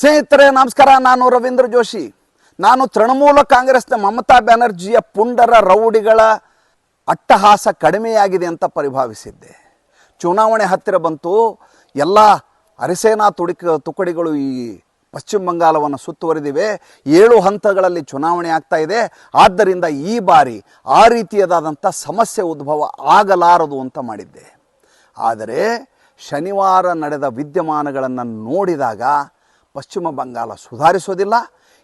ಸ್ನೇಹಿತರೆ, ನಮಸ್ಕಾರ. ನಾನು ರವೀಂದ್ರ ಜೋಶಿ. ನಾನು ತೃಣಮೂಲ ಕಾಂಗ್ರೆಸ್ನ ಮಮತಾ ಬ್ಯಾನರ್ಜಿಯ ಪುಂಡರ ರೌಡಿಗಳ ಅಟ್ಟಹಾಸ ಕಡಿಮೆಯಾಗಿದೆ ಅಂತ ಪರಿಭಾವಿಸಿದ್ದೆ. ಚುನಾವಣೆ ಹತ್ತಿರ ಬಂತು. ಎಲ್ಲ ಅರಿಸೇನಾ ತುಡಿಕ, ತುಕಡಿಗಳು ಈ ಪಶ್ಚಿಮ ಬಂಗಾಲವನ್ನು ಸುತ್ತುವರಿದಿವೆ. ಏಳು ಹಂತಗಳಲ್ಲಿ ಚುನಾವಣೆ ಆಗ್ತಾ ಇದೆ. ಆದ್ದರಿಂದ ಈ ಬಾರಿ ಆ ರೀತಿಯದಾದಂಥ ಸಮಸ್ಯೆ ಉದ್ಭವ ಆಗಲಾರದು ಅಂತ ಮಾಡಿದ್ದೆ. ಆದರೆ ಶನಿವಾರ ನಡೆದ ವಿದ್ಯಮಾನಗಳನ್ನು ನೋಡಿದಾಗ ಪಶ್ಚಿಮ ಬಂಗಾಲ ಸುಧಾರಿಸೋದಿಲ್ಲ,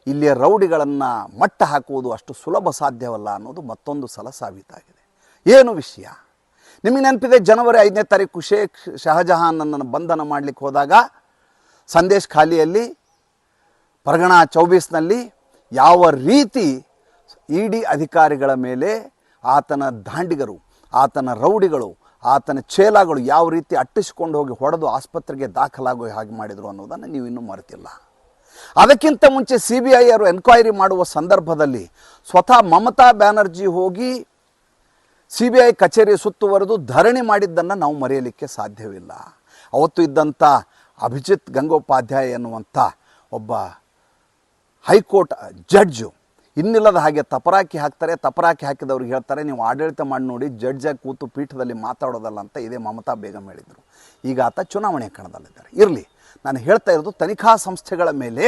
ಇಲ್ಲಿಯ ರೌಡಿಗಳನ್ನು ಮಟ್ಟ ಹಾಕುವುದು ಅಷ್ಟು ಸುಲಭ ಸಾಧ್ಯವಲ್ಲ ಅನ್ನೋದು ಮತ್ತೊಂದು ಸಲ ಸಾಬೀತಾಗಿದೆ. ಏನು ವಿಷಯ? ನಿಮಗೆ ನೆನಪಿದೆ, ಜನವರಿ ಐದನೇ ತಾರೀಕು ಶೇಖ್ ಶಹಜಹಾನನ್ನು ಬಂಧನ ಮಾಡಲಿಕ್ಕೆ ಹೋದಾಗ, ಸಂದೇಶ್ ಖಾಲಿಯಲ್ಲಿ, ಪರಗಣ ಚೌಬೀಸ್ನಲ್ಲಿ ಯಾವ ರೀತಿ ಇ ಡಿ ಅಧಿಕಾರಿಗಳ ಮೇಲೆ ಆತನ ದಾಂಡಿಗರು, ಆತನ ರೌಡಿಗಳು ಆತನ ಚೇಲಾಗಳು ಯಾವ ರೀತಿ ಅಟ್ಟಿಸಿಕೊಂಡು ಹೋಗಿ ಹೊಡೆದು ಆಸ್ಪತ್ರೆಗೆ ದಾಖಲಾಗೋ ಹಾಗೆ ಮಾಡಿದರು ಅನ್ನೋದನ್ನು ನೀವು ಇನ್ನೂ ಮರೆತಿಲ್ಲ. ಅದಕ್ಕಿಂತ ಮುಂಚೆ ಸಿ ಬಿ ಐ ಅವರು ಎನ್ಕ್ವೈರಿ ಮಾಡುವ ಸಂದರ್ಭದಲ್ಲಿ ಸ್ವತಃ ಮಮತಾ ಬ್ಯಾನರ್ಜಿ ಹೋಗಿ ಸಿ ಬಿ ಐ ಕಚೇರಿ ಸುತ್ತುವರೆದು ಧರಣಿ ಮಾಡಿದ್ದನ್ನು ನಾವು ಮರೆಯಲಿಕ್ಕೆ ಸಾಧ್ಯವಿಲ್ಲ. ಅವತ್ತು ಇದ್ದಂಥ ಅಭಿಜಿತ್ ಗಂಗೋಪಾಧ್ಯಾಯ ಎನ್ನುವಂಥ ಒಬ್ಬ ಹೈಕೋರ್ಟ್ ಜಡ್ಜು ಇನ್ನಿಲ್ಲದ ಹಾಗೆ ತಪರಾಕಿ ಹಾಕ್ತಾರೆ, ತಪರಾಕಿ ಹಾಕಿದವ್ರಿಗೆ ಹೇಳ್ತಾರೆ, ನೀವು ಆಡಳಿತ ಮಾಡಿ ನೋಡಿ ಜಡ್ಜಾಗಿ ಕೂತು ಪೀಠದಲ್ಲಿ ಮಾತಾಡೋದಲ್ಲ ಅಂತ ಇದೇ ಮಮತಾ ಬೇಗಂ ಹೇಳಿದರು. ಈಗ ಆತ ಚುನಾವಣೆ ಕಣದಲ್ಲಿದ್ದಾರೆ. ಇರಲಿ, ನಾನು ಹೇಳ್ತಾ ಇರೋದು ತನಿಖಾ ಸಂಸ್ಥೆಗಳ ಮೇಲೆ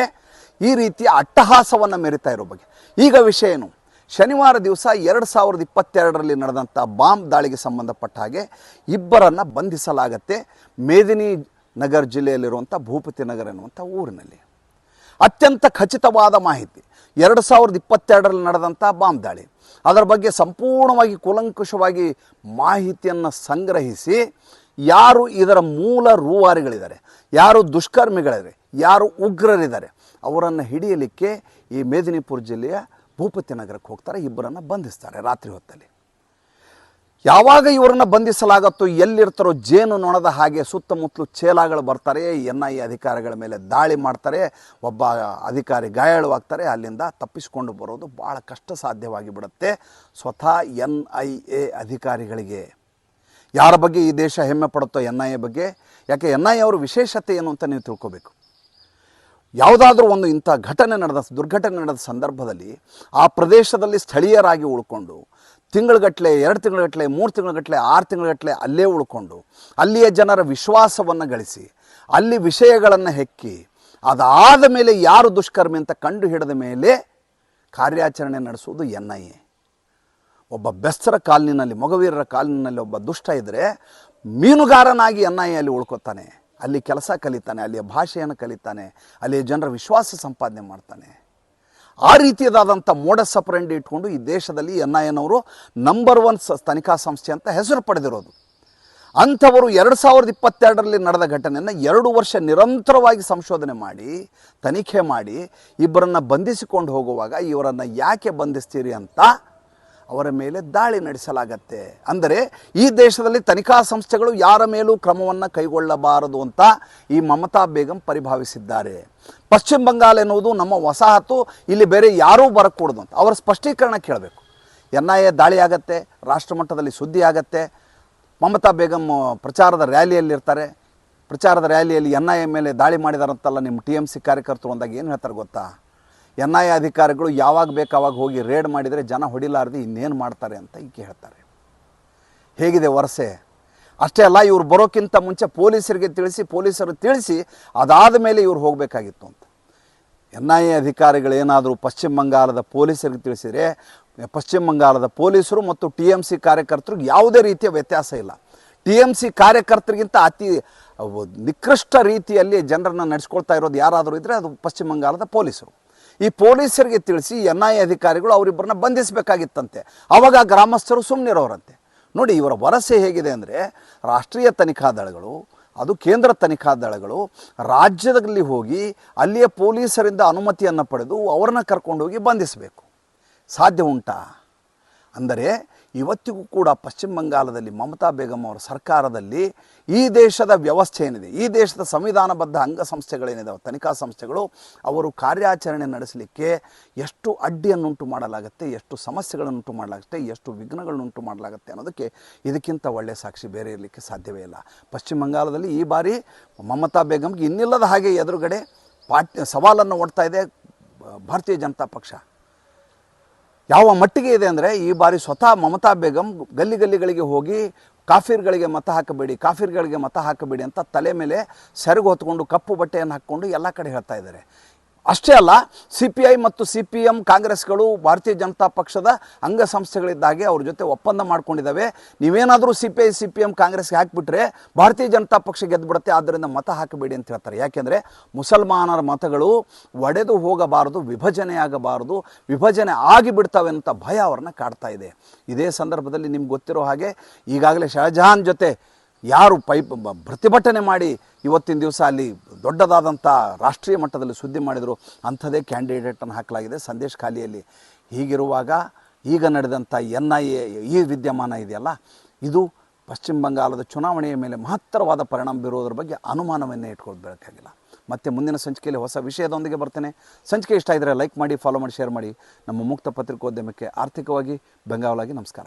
ಈ ರೀತಿಯ ಅಟ್ಟಹಾಸವನ್ನು ಮೆರಿತಾ ಇರೋ ಬಗ್ಗೆ. ಈಗ ವಿಷಯ ಏನು? ಶನಿವಾರ ದಿವಸ ಎರಡು ಸಾವಿರದ ಇಪ್ಪತ್ತೆರಡರಲ್ಲಿ ನಡೆದಂಥ ಬಾಂಬ್ ದಾಳಿಗೆ ಸಂಬಂಧಪಟ್ಟ ಹಾಗೆ ಇಬ್ಬರನ್ನು ಬಂಧಿಸಲಾಗತ್ತೆ ಮೇದಿನಿ ನಗರ್ ಜಿಲ್ಲೆಯಲ್ಲಿರುವಂಥ ಭೂಪತಿ ನಗರ್ ಎನ್ನುವಂಥ ಊರಿನಲ್ಲಿ. ಅತ್ಯಂತ ಖಚಿತವಾದ ಮಾಹಿತಿ. ಎರಡು ಸಾವಿರದ ಇಪ್ಪತ್ತೆರಡರಲ್ಲಿ ನಡೆದಂಥ ಬಾಂಬ್ ದಾಳಿ. ಅದರ ಬಗ್ಗೆ ಸಂಪೂರ್ಣವಾಗಿ ಕೂಲಂಕುಷವಾಗಿ ಮಾಹಿತಿಯನ್ನು ಸಂಗ್ರಹಿಸಿ ಯಾರು ಇದರ ಮೂಲ ರೂವಾರಿಗಳಿದ್ದಾರೆ, ಯಾರು ದುಷ್ಕರ್ಮಿಗಳಿದ್ದಾರೆ, ಯಾರು ಉಗ್ರರಿದ್ದಾರೆ ಅವರನ್ನು ಹಿಡಿಯಲಿಕ್ಕೆ ಈ ಮೇದಿನಿಪುರ ಜಿಲ್ಲೆಯ ಭೂಪತಿ ನಗರಕ್ಕೆ ಹೋಗ್ತಾರೆ, ಇಬ್ಬರನ್ನು ಬಂಧಿಸ್ತಾರೆ ರಾತ್ರಿ ಹೊತ್ತಲ್ಲಿ. ಯಾವಾಗ ಇವರನ್ನ ಬಂಧಿಸಲಾಗತ್ತೋ ಎಲ್ಲಿರ್ತಾರೋ ಜೇನು ನೊಣದ ಹಾಗೆ ಸುತ್ತಮುತ್ತಲು ಚೇಲಾಗಳು ಬರ್ತಾರೆ ಎನ್ ಐ ಅಧಿಕಾರಿಗಳ ಮೇಲೆ ದಾಳಿ ಮಾಡ್ತಾರೆ, ಒಬ್ಬ ಅಧಿಕಾರಿ ಗಾಯಾಳುವಾಗ್ತಾರೆ, ಅಲ್ಲಿಂದ ತಪ್ಪಿಸಿಕೊಂಡು ಬರೋದು ಭಾಳ ಕಷ್ಟ ಸಾಧ್ಯವಾಗಿ ಬಿಡುತ್ತೆ ಸ್ವತಃ ಎನ್ ಐ ಎ ಅಧಿಕಾರಿಗಳಿಗೆ ಯಾರ ಬಗ್ಗೆ ಈ ದೇಶ ಹೆಮ್ಮೆ ಪಡುತ್ತೋ ಎನ್ ಐ ಎ ಬಗ್ಗೆ? ಯಾಕೆ ಎನ್ ಐ ಎ ಅವ್ರ ವಿಶೇಷತೆ ಏನು ಅಂತ ನೀವು ತಿಳ್ಕೋಬೇಕು. ಯಾವುದಾದ್ರೂ ಒಂದು ಇಂಥ ಘಟನೆ ನಡೆದ, ದುರ್ಘಟನೆ ನಡೆದ ಸಂದರ್ಭದಲ್ಲಿ ಆ ಪ್ರದೇಶದಲ್ಲಿ ಸ್ಥಳೀಯರಾಗಿ ಉಳ್ಕೊಂಡು ತಿಂಗಳಗಟ್ಟಲೆ ಎರಡು ತಿಂಗಳಗಟ್ಟಲೆ ಮೂರು ತಿಂಗಳಗಟ್ಟಲೆ ಆರು ತಿಂಗಳಗಟ್ಟಲೆ ಅಲ್ಲೇ ಉಳ್ಕೊಂಡು, ಅಲ್ಲಿಯ ಜನರ ವಿಶ್ವಾಸವನ್ನು ಗಳಿಸಿ, ಅಲ್ಲಿ ವಿಷಯಗಳನ್ನು ಹೆಕ್ಕಿ, ಅದಾದ ಮೇಲೆ ಯಾರು ದುಷ್ಕರ್ಮಿ ಅಂತ ಕಂಡು ಹಿಡಿದ ಮೇಲೆ ಕಾರ್ಯಾಚರಣೆ ನಡೆಸುವುದು ಎನ್ ಐ ಒಬ್ಬ ಬೆಸ್ತರ ಕಾಲಿನಲ್ಲಿ ಮೊಗವೀರರ ಕಾಲಿನಲ್ಲಿ ಒಬ್ಬ ದುಷ್ಟ ಇದ್ದರೆ ಮೀನುಗಾರನಾಗಿ ಎನ್ ಐ ಅಲ್ಲಿ ಉಳ್ಕೊತಾನೆ. ಅಲ್ಲಿ ಕೆಲಸ ಕಲಿತಾನೆ, ಅಲ್ಲಿಯ ಭಾಷೆಯನ್ನು ಕಲಿತಾನೆ, ಅಲ್ಲಿಯ ಜನರ ವಿಶ್ವಾಸ ಸಂಪಾದನೆ ಮಾಡ್ತಾನೆ. ಆ ರೀತಿಯದಾದಂಥ ಮೋಡ ಸಪರಂಡಿ ಇಟ್ಕೊಂಡು ಈ ದೇಶದಲ್ಲಿ ಎನ್ ಐ ಅವರು ನಂಬರ್ ಒನ್ ತನಿಖಾ ಸಂಸ್ಥೆ ಅಂತ ಹೆಸರು ಪಡೆದಿರೋದು. ಅಂಥವರು ಎರಡು ಸಾವಿರದ ಇಪ್ಪತ್ತೆರಡರಲ್ಲಿ ನಡೆದ ಘಟನೆಯನ್ನು ಎರಡು ವರ್ಷ ನಿರಂತರವಾಗಿ ಸಂಶೋಧನೆ ಮಾಡಿ, ತನಿಖೆ ಮಾಡಿ, ಇಬ್ಬರನ್ನು ಬಂಧಿಸಿಕೊಂಡು ಹೋಗುವಾಗ ಇವರನ್ನು ಯಾಕೆ ಬಂಧಿಸ್ತೀರಿ ಅಂತ ಅವರ ಮೇಲೆ ದಾಳಿ ನಡೆಸಲಾಗತ್ತೆ. ಅಂದರೆ ಈ ದೇಶದಲ್ಲಿ ತನಿಖಾ ಸಂಸ್ಥೆಗಳು ಯಾರ ಮೇಲೂ ಕ್ರಮವನ್ನು ಕೈಗೊಳ್ಳಬಾರದು ಅಂತ ಈ ಮಮತಾ ಬೇಗಂ ಪರಿಭಾವಿಸಿದ್ದಾರೆ. ಪಶ್ಚಿಮ ಬಂಗಾಲ್ ಎನ್ನುವುದು ನಮ್ಮ ವಸಾಹತು, ಇಲ್ಲಿ ಬೇರೆ ಯಾರೂ ಬರಕೂಡದು ಅಂತ. ಅವರ ಸ್ಪಷ್ಟೀಕರಣ ಕೇಳಬೇಕು. ಎನ್ ಐ ಎ ದಾಳಿ ಆಗತ್ತೆ ರಾಷ್ಟ್ರಮಟ್ಟದಲ್ಲಿ ಸುದ್ದಿ ಆಗತ್ತೆ ಮಮತಾ ಬೇಗಂ ಪ್ರಚಾರದ ರ್ಯಾಲಿಯಲ್ಲಿರ್ತಾರೆ. ಪ್ರಚಾರದ ರ್ಯಾಲಿಯಲ್ಲಿ ಎನ್ ಐ ಎ ಮೇಲೆ ದಾಳಿ ಮಾಡಿದಾರಂತಲ್ಲ ನಿಮ್ಮ ಟಿ ಎಂ ಸಿ ಕಾರ್ಯಕರ್ತರು ಅಂದಾಗ ಏನು ಹೇಳ್ತಾರೆ ಗೊತ್ತಾ? ಎನ್ ಐ ಅಧಿಕಾರಿಗಳು ಯಾವಾಗ ಬೇಕು ಅವಾಗ ಹೋಗಿ ರೇಡ್ ಮಾಡಿದರೆ ಜನ ಹೊಡಿಲಾರ್ದು ಇನ್ನೇನು ಮಾಡ್ತಾರೆ ಅಂತ ಈಗ ಹೇಳ್ತಾರೆ. ಹೇಗಿದೆ ವರಸೆ? ಅಷ್ಟೇ ಅಲ್ಲ, ಇವ್ರು ಬರೋಕ್ಕಿಂತ ಮುಂಚೆ ಪೊಲೀಸರಿಗೆ ತಿಳಿಸಿ, ಪೊಲೀಸರು ತಿಳಿಸಿ ಅದಾದ ಮೇಲೆ ಇವ್ರು ಹೋಗಬೇಕಾಗಿತ್ತು ಅಂತ. ಎನ್ ಐ ಎ ಅಧಿಕಾರಿಗಳೇನಾದರೂ ಪಶ್ಚಿಮ ಬಂಗಾಳದ ಪೊಲೀಸರಿಗೆ ತಿಳಿಸಿದರೆ, ಪಶ್ಚಿಮ ಬಂಗಾಳದ ಪೊಲೀಸರು ಮತ್ತು ಟಿ ಎಂ ಸಿ ಕಾರ್ಯಕರ್ತರಿಗೆ ಯಾವುದೇ ರೀತಿಯ ವ್ಯತ್ಯಾಸ ಇಲ್ಲ. ಟಿ ಎಂ ಸಿ ಕಾರ್ಯಕರ್ತರಿಗಿಂತ ಅತಿ ನಿಕೃಷ್ಟ ರೀತಿಯಲ್ಲಿ ಜನರನ್ನು ನಡೆಸ್ಕೊಳ್ತಾ ಇರೋದು ಯಾರಾದರೂ ಇದ್ದರೆ ಅದು ಪಶ್ಚಿಮ ಬಂಗಾಳದ ಪೊಲೀಸರು. ಈ ಪೊಲೀಸರಿಗೆ ತಿಳಿಸಿ ಎನ್ ಐ ಅಧಿಕಾರಿಗಳು ಅವರಿಬ್ಬರನ್ನ ಬಂಧಿಸಬೇಕಾಗಿತ್ತಂತೆ. ಆವಾಗ ಗ್ರಾಮಸ್ಥರು ಸುಮ್ಮನಿರೋರಂತೆ ನೋಡಿ, ಇವರ ವರಸೆ ಹೇಗಿದೆ ಅಂದರೆ ರಾಷ್ಟ್ರೀಯ ತನಿಖಾ ದಳಗಳು, ಅದು ಕೇಂದ್ರ ತನಿಖಾ ದಳಗಳು ರಾಜ್ಯದಲ್ಲಿ ಹೋಗಿ ಅಲ್ಲಿಯ ಪೊಲೀಸರಿಂದ ಅನುಮತಿಯನ್ನು ಪಡೆದು ಅವರನ್ನ ಕರ್ಕೊಂಡೋಗಿ ಬಂಧಿಸಬೇಕು. ಸಾಧ್ಯ ಉಂಟಾ? ಅಂದರೆ ಇವತ್ತಿಗೂ ಕೂಡ ಪಶ್ಚಿಮ ಬಂಗಾಲದಲ್ಲಿ ಮಮತಾ ಬೇಗಂ ಅವರ ಸರ್ಕಾರದಲ್ಲಿ ಈ ದೇಶದ ವ್ಯವಸ್ಥೆ ಏನಿದೆ, ಈ ದೇಶದ ಸಂವಿಧಾನಬದ್ಧ ಅಂಗಸಂಸ್ಥೆಗಳೇನಿದಾವೆ, ತನಿಖಾ ಸಂಸ್ಥೆಗಳು, ಅವರು ಕಾರ್ಯಾಚರಣೆ ನಡೆಸಲಿಕ್ಕೆ ಎಷ್ಟು ಅಡ್ಡಿಯನ್ನುಂಟು ಮಾಡಲಾಗುತ್ತೆ, ಎಷ್ಟು ಸಮಸ್ಯೆಗಳನ್ನುಂಟು ಮಾಡಲಾಗುತ್ತೆ, ಎಷ್ಟು ವಿಘ್ನಗಳನ್ನುಂಟು ಮಾಡಲಾಗುತ್ತೆ ಅನ್ನೋದಕ್ಕೆ ಇದಕ್ಕಿಂತ ಒಳ್ಳೆಯ ಸಾಕ್ಷಿ ಬೇರೆ ಇರಲಿಕ್ಕೆ ಸಾಧ್ಯವೇ ಇಲ್ಲ. ಪಶ್ಚಿಮ ಬಂಗಾಲದಲ್ಲಿ ಈ ಬಾರಿ ಮಮತಾ ಬೇಗಂಗೆ ಇನ್ನಿಲ್ಲದ ಹಾಗೆ ಎದುರುಗಡೆ ಪಾಠ ಸವಾಲನ್ನು ಒಡ್ತಾ ಇದೆ, ಭಾರತೀಯ ಜನತಾ ಪಕ್ಷ. ಯಾವ ಮಟ್ಟಿಗೆ ಇದೆ ಅಂದರೆ ಈ ಬಾರಿ ಸ್ವತಃ ಮಮತಾ ಬೇಗಂ ಗಲ್ಲಿ ಗಲ್ಲಿಗಳಿಗೆ ಹೋಗಿ ಕಾಫಿರ್ಗಳಿಗೆ ಮತ ಹಾಕಬೇಡಿ, ಕಾಫಿರ್ಗಳಿಗೆ ಮತ ಹಾಕಬೇಡಿ ಅಂತ ತಲೆ ಮೇಲೆ ಸೆರಗು ಹೊತ್ಕೊಂಡು ಕಪ್ಪು ಬಟ್ಟೆಯನ್ನು ಹಾಕ್ಕೊಂಡು ಎಲ್ಲ ಕಡೆ ಹೇಳ್ತಾ ಇದ್ದಾರೆ. ಅಷ್ಟೇ ಅಲ್ಲ ಸಿ ಪಿ ಐ ಮತ್ತು ಸಿ ಪಿ ಎಂ ಕಾಂಗ್ರೆಸ್ಗಳು, ಭಾರತೀಯ ಜನತಾ ಪಕ್ಷದ ಅಂಗಸಂಸ್ಥೆಗಳಿದ್ದಾಗೆ ಅವ್ರ ಜೊತೆ ಒಪ್ಪಂದ ಮಾಡ್ಕೊಂಡಿದ್ದಾವೆ. ನೀವೇನಾದರೂ C P I C P M ಕಾಂಗ್ರೆಸ್ಗೆ ಹಾಕಿಬಿಟ್ರೆ ಭಾರತೀಯ ಜನತಾ ಪಕ್ಷ ಗೆದ್ದುಬಿಡುತ್ತೆ ಆದ್ದರಿಂದ ಮತ ಹಾಕಬೇಡಿ ಅಂತ ಹೇಳ್ತಾರೆ. ಯಾಕೆಂದರೆ ಮುಸಲ್ಮಾನರ ಮತಗಳು ಒಡೆದು ಹೋಗಬಾರದು, ವಿಭಜನೆಯಾಗಬಾರದು, ವಿಭಜನೆ ಆಗಿಬಿಡ್ತವೆ ಅಂತ ಭಯ ಅವ್ರನ್ನ ಕಾಡ್ತಾ ಇದೆ. ಇದೇ ಸಂದರ್ಭದಲ್ಲಿ ನಿಮ್ಗೆ ಗೊತ್ತಿರೋ ಹಾಗೆ ಈಗಾಗಲೇ ಶಹಜಹಾನ್ ಜೊತೆ ಯಾರು ಪೈಪ್ ಪ್ರತಿಭಟನೆ ಮಾಡಿ ಇವತ್ತಿನ ದಿವಸ ಅಲ್ಲಿ ದೊಡ್ಡದಾದಂಥ ರಾಷ್ಟ್ರೀಯ ಮಟ್ಟದಲ್ಲಿ ಸುದ್ದಿ ಮಾಡಿದರು ಅಂಥದೇ ಕ್ಯಾಂಡಿಡೇಟನ್ನು ಹಾಕಲಾಗಿದೆ. ಸಂದೇಶ್ ಖಾಲಿಯಲ್ಲಿ ಹೀಗಿರುವಾಗ ಈಗ ನಡೆದಂಥ ಎನ್ ಐ ಎ ಈ ವಿದ್ಯಮಾನ ಇದೆಯಲ್ಲ, ಇದು ಪಶ್ಚಿಮ ಬಂಗಾಳದ ಚುನಾವಣೆಯ ಮೇಲೆ ಮಹತ್ತರವಾದ ಪರಿಣಾಮ ಬೀರೋದ್ರ ಬಗ್ಗೆ ಅನುಮಾನವನ್ನೇ ಇಟ್ಕೊಳ್ಬೇಕಾಗಿಲ್ಲ ಮತ್ತೆ ಮುಂದಿನ ಸಂಚಿಕೆಯಲ್ಲಿ ಹೊಸ ವಿಷಯದೊಂದಿಗೆ ಬರ್ತೇನೆ. ಸಂಚಿಕೆ ಇಷ್ಟ ಇದ್ದರೆ ಲೈಕ್ ಮಾಡಿ ಫಾಲೋ ಮಾಡಿ ಶೇರ್ ಮಾಡಿ. ನಮ್ಮ ಮುಕ್ತ ಪತ್ರಿಕೋದ್ಯಮಕ್ಕೆ ಆರ್ಥಿಕವಾಗಿ ಬೆಂಗಾವಲಾಗಿ ನಮಸ್ಕಾರ.